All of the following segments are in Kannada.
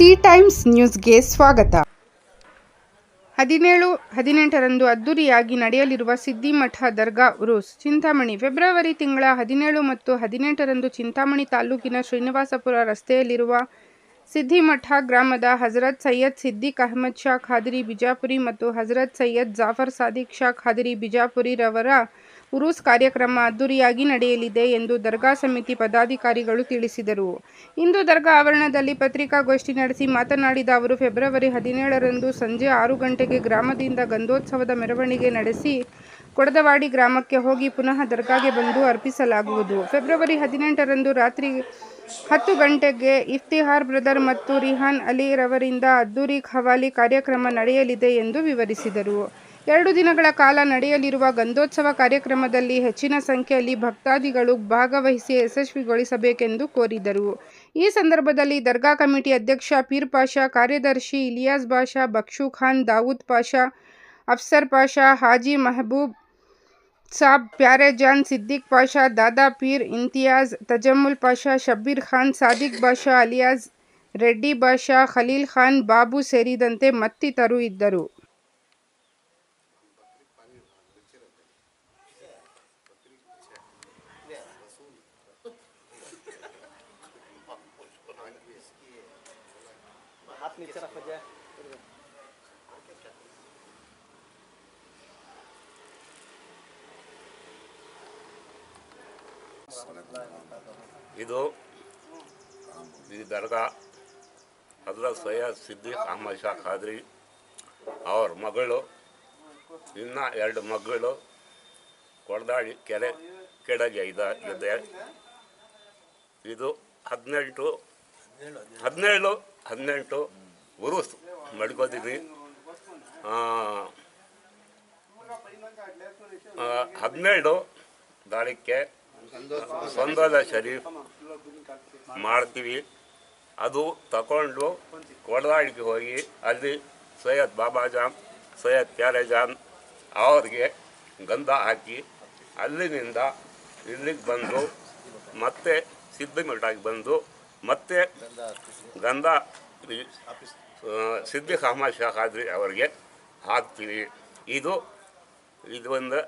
ಸಿ ಟೈಮ್ಸ್ ನ್ಯೂಸ್ಗೆ ಸ್ವಾಗತ. ಹದಿನೇಳು, ಹದಿನೆಂಟರಂದು ಅದ್ದೂರಿಯಾಗಿ ನಡೆಯಲಿರುವ ಸಿದ್ದಿಮಠ ದರ್ಗಾ ಉರುಸ್, ಚಿಂತಾಮಣಿ. ಫೆಬ್ರವರಿ ತಿಂಗಳ ಹದಿನೇಳು ಮತ್ತು ಹದಿನೆಂಟರಂದು ಚಿಂತಾಮಣಿ ತಾಲೂಕಿನ ಶ್ರೀನಿವಾಸಪುರ ರಸ್ತೆಯಲ್ಲಿರುವ ಸಿದ್ದಿಮಠ ಗ್ರಾಮದ ಹಜರತ್ ಸೈಯದ್ ಸಿದ್ದಿಕ್ ಅಹಮದ್ ಶಾ ಖಾದ್ರಿ ಬಿಜಾಪುರಿ ಮತ್ತು ಹಜರತ್ ಸೈಯದ್ ಜಾಫರ್ ಸಾದಿಕ್ ಶಾ ಖಾದ್ರಿ ಬಿಜಾಪುರಿ ರವರ ಉರೂಸ್ ಕಾರ್ಯಕ್ರಮ ಅದ್ದೂರಿಯಾಗಿ ನಡೆಯಲಿದೆ ಎಂದು ದರ್ಗಾ ಸಮಿತಿ ಪದಾಧಿಕಾರಿಗಳು ತಿಳಿಸಿದರು. ಇಂದು ದರ್ಗಾ ಆವರಣದಲ್ಲಿ ಪತ್ರಿಕಾಗೋಷ್ಠಿ ನಡೆಸಿ ಮಾತನಾಡಿದ ಅವರು, ಫೆಬ್ರವರಿ ಹದಿನೇಳರಂದು ಸಂಜೆ ಆರು ಗಂಟೆಗೆ ಗ್ರಾಮದಿಂದ ಗಂಧೋತ್ಸವದ ಮೆರವಣಿಗೆ ನಡೆಸಿ ಕೊಡದವಾಡಿ ಗ್ರಾಮಕ್ಕೆ ಹೋಗಿ ಪುನಃ ದರ್ಗಾಗೆ ಬಂದು ಅರ್ಪಿಸಲಾಗುವುದು. ಫೆಬ್ರವರಿ ಹದಿನೆಂಟರಂದು ರಾತ್ರಿ ಹತ್ತು ಗಂಟೆಗೆ ಇಫ್ತಿಹಾರ್ ಬ್ರದರ್ ಮತ್ತು ರಿಹಾನ್ ಅಲಿ ರವರಿಂದ ಅದ್ದೂರಿ ಖವಾಲಿ ಕಾರ್ಯಕ್ರಮ ನಡೆಯಲಿದೆ ಎಂದು ವಿವರಿಸಿದರು. ಎರಡು ದಿನಗಳ ಕಾಲ ನಡೆಯಲಿರುವ ಗಂಧೋತ್ಸವ ಕಾರ್ಯಕ್ರಮದಲ್ಲಿ ಹೆಚ್ಚಿನ ಸಂಖ್ಯೆಯಲ್ಲಿ ಭಕ್ತಾದಿಗಳು ಭಾಗವಹಿಸಿ ಯಶಸ್ವಿಗೊಳಿಸಬೇಕೆಂದು ಕೋರಿದರು. ಈ ಸಂದರ್ಭದಲ್ಲಿ ದರ್ಗಾ ಕಮಿಟಿ ಅಧ್ಯಕ್ಷ ಪೀರ್ ಪಾಷಾ, ಕಾರ್ಯದರ್ಶಿ ಇಲಿಯಾಸ್ ಬಾಷಾ ಬಕ್ಷು ಖಾನ್, ದಾವೂದ್ ಪಾಷಾ, ಅಫ್ಸರ್ ಪಾಷಾ, ಹಾಜಿ ಮೆಹಬೂಬ್ ಸಾಬ್, ಪ್ಯಾರೆಜಾನ್ ಸಿದ್ದಿಕ್ ಪಾಷಾ, ದಾದಾ ಪೀರ್ ಇಂತಿಯಾಜ್ ತಜಮ್ಮುಲ್ ಪಾಷಾ, ಶಬ್ಬೀರ್ ಖಾನ್, ಸಾದಿಕ್ ಬಾಷಾ ಅಲಿಯಾಜ್ ರೆಡ್ಡಿ ಬಾಷಾ ಖಲೀಲ್ ಖಾನ್, ಬಾಬು ಸೇರಿದಂತೆ ಮತ್ತಿತರು ಇದ್ದರು. ಇದು ಇದು ದರ್ಗಾ. ಅದರ ಸೈಯದ್ ಸಿದ್ದಿಕ್ ಅಹಮದ್ ಶಾ ಖಾದ್ರಿ ಅವ್ರ ಮಗಳು, ಇನ್ನ ಎರಡು ಮಗಳು ಕೊಡದಾಡಿ ಕೆರೆ ಕೆಡಗೆ ಇದೆ. ಇದು ಹದಿನೆಂಟು ಹದಿನೇಳು ಹದಿನೆಂಟು ಉರುಸ್ ಮಡ್ಕೋತೀವಿ ಹದಿನೇಳು ತಾರೀಕೆ ಸಂದೋಲ ಶರೀಫ್ ಮಾಡ್ತೀವಿ. ಅದು ತಗೊಂಡು ಕೊಡದಾಡಿಗೆ ಹೋಗಿ ಅಲ್ಲಿ ಸೈಯದ್ ಬಾಬಾಜಾನ್ ಸೈಯದ್ ಪ್ಯಾರೇಜಾನ್ ಅವ್ರಿಗೆ ಗಂಧ ಹಾಕಿ ಅಲ್ಲಿನಿಂದ ಇಲ್ಲಿಗೆ ಬಂದು ಮತ್ತೆ ಸಿದ್ಧಮಠಕ್ಕೆ ಬಂದು ಮತ್ತೆ ಗಂಧ ಸಿದ್ದಿಕ್ ಅಹಮದ್ ಶಾ ಖಾದ್ರಿ ಅವರಿಗೆ ಹಾಕ್ತೀವಿ ಇದು ಇದು ಒಂದು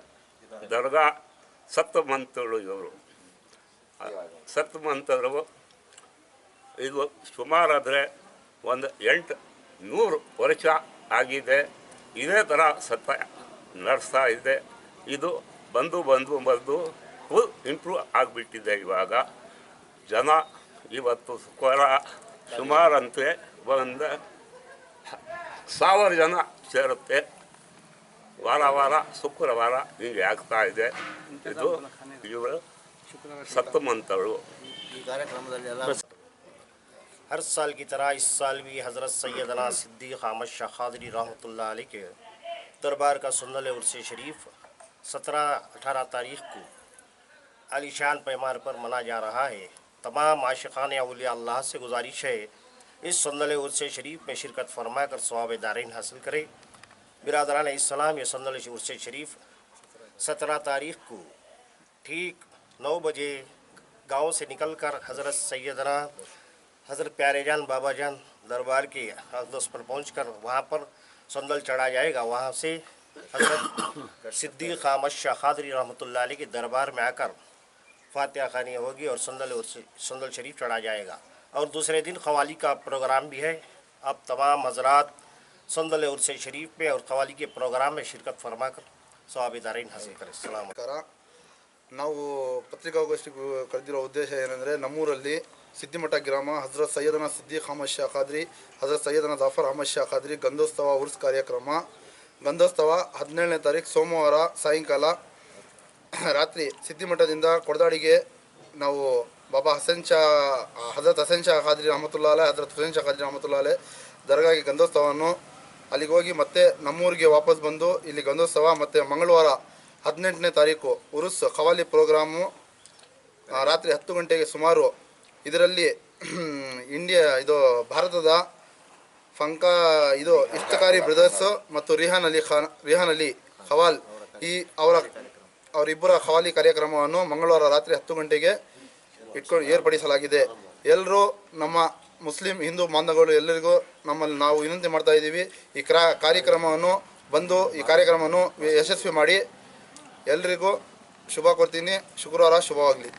ದರ್ಗಾ ಸತ್ತು ಮಂತ್ರಗಳು ಇವರು. ಸತ್ತು ಮಂತರು ಇದು ಸುಮಾರಾದರೆ ಒಂದು ಎಂಟು ನೂರು ವರ್ಷ ಆಗಿದೆ. ಇದೇ ಥರ ಸತ್ತ ನಡೆಸ್ತಾ ಇದೆ. ಇದು ಬಂದು ಬಂದು ಬಂದು ಫುಲ್ ಇಂಪ್ರೂವ್ ಆಗಿಬಿಟ್ಟಿದೆ ಇವಾಗ. ಜನ ಇವತ್ತು ಸುಮಾರಂತೆ ಒಂದು ಸಾವಿರ ಜನ ಸೇರುತ್ತೆ ವಾರ ವಾರ ಶುಕ್ರವಾರ ಹೀಗೆ ಆಗ್ತಾ ಇದೆ ಇದು ಇವರು ಸತ್ತು ಮಂತರು हर साल की तरह इस साल भी हज़रत सैदना सिद्दीक अहमद शाह खादरी रहमतुल्लाह अलैह के दरबार का सुंदल उर्स शरीफ सत्रह अठारह तारीख को आलीशान पैमार पर मना जा रहा है तमाम आशिकान अलिया अल्लाह से गुजारिश है اس صلی عرس عرص شریف میں شرکت فرما کر ثواب دارین حاصل کرے۔ برادران اسلام یہ صلی اللہ عرص شریف سترہ تاریخ کو ٹھیک نو بجے گاؤں سے نکل کر حضرت سیدنا، حضرت پیارے جان، بابا جان دربار کے حضرت پر پہنچ کر وہاں پر سندل چڑھا جائے گا۔ وہاں سے حضرت صدیق احمد شاہ خادری رحمۃ اللہ علیہ کے دربار میں آ کر فاتحہ خانی ہوگی اور سندل سندل شریف چڑھا جائے گا۔ और दूसरे दिन कवाली का प्रोग्राम भी है अब तमाम हजरात संदल उर्स शरीफ में और कवाली के प्रोग्राम में शिरकत फरमा कर स्वाब दारीन हासिल करें सलाम ನಮಸ್ಕಾರ ನಾವು ಪತ್ರಿಕಾಗೋಷ್ಠಿ ಕರೆದಿರೋ ಉದ್ದೇಶ ಏನಂದರೆ ನಮ್ಮೂರಲ್ಲಿ ಸಿದ್ದಿಮಠ ಗ್ರಾಮ ಹಜರತ್ ಸೈಯದನ ಸಿದ್ದಿಕ್ ಅಹಮದ್ ಶಾ ಖಾದ್ರಿ ಹಜರತ್ ಸೈಯದನ ಜಾಫರ್ ಅಹಮದ್ ಶಾ ಖಾದ್ರಿ ಗಂಧೋತ್ಸವ ಉರ್ಸ್ ಕಾರ್ಯಕ್ರಮ ಗಂಧೋತ್ಸವ ಹದಿನೇಳನೇ ತಾರೀಕು ಸೋಮವಾರ ಸಾಯಂಕಾಲ ರಾತ್ರಿ ಸಿದ್ದಿಮಠದಿಂದ ಕೊಡದಾಡಿಗೆ ನಾವು ಬಾಬಾ ಹಸನ್ ಶಾ ಹಜರತ್ ಹಸನ್ ಶಾ ಖಾದ್ರಿ ರಹಮತುಲ್ಲಾಲೆ ಹಜರತ್ ಹುಸೇನ್ ಶಾ ಖಾದ್ರಿ ರಹಮತುಲ್ಲಾಲೆ ದರ್ಗಾಗೆ ಗಂಧೋತ್ಸವವನ್ನು ಅಲ್ಲಿಗೆ ಹೋಗಿ ಮತ್ತೆ ನಮ್ಮೂರಿಗೆ ವಾಪಸ್ ಬಂದು ಇಲ್ಲಿ ಗಂಧೋತ್ಸವ ಮತ್ತು ಮಂಗಳವಾರ ಹದಿನೆಂಟನೇ ತಾರೀಕು ಉರುಸ್ ಖವಾಲಿ ಪ್ರೋಗ್ರಾಮು ರಾತ್ರಿ ಹತ್ತು ಗಂಟೆಗೆ ಸುಮಾರು ಇದರಲ್ಲಿ ಇಂಡಿಯಾ, ಇದು ಭಾರತದ ಫಂಕಾ, ಇದು ಇಷ್ಟಕಾರಿ ಬ್ರದರ್ಸ್ ಮತ್ತು ರಿಹಾನ್ ಅಲಿ ಖಾನ್, ರಿಹಾನ್ ಅಲಿ ಖವಾಲ್ ಈ ಅವರ, ಅವರಿಬ್ಬರ ಖವಾಲಿ ಕಾರ್ಯಕ್ರಮವನ್ನು ಮಂಗಳವಾರ ರಾತ್ರಿ ಹತ್ತು ಗಂಟೆಗೆ ಇಟ್ಕೊಂಡು ಏರ್ಪಡಿಸಲಾಗಿದೆ. ಎಲ್ಲರೂ ನಮ್ಮ ಮುಸ್ಲಿಂ, ಹಿಂದೂ ಬಾಂಧವರು ಎಲ್ಲರಿಗೂ ನಮ್ಮಲ್ಲಿ ನಾವು ವಿನಂತಿ ಮಾಡ್ತಾ ಇದ್ದೀವಿ. ಈ ಕ್ರಾ, ಕಾರ್ಯಕ್ರಮವನ್ನು ಬಂದು ಈ ಕಾರ್ಯಕ್ರಮವನ್ನು ಯಶಸ್ವಿ ಮಾಡಿ. ಎಲ್ರಿಗೂ ಶುಭ ಕೊಡ್ತೀನಿ ಶುಕ್ರವಾರ ಶುಭವಾಗಲಿ.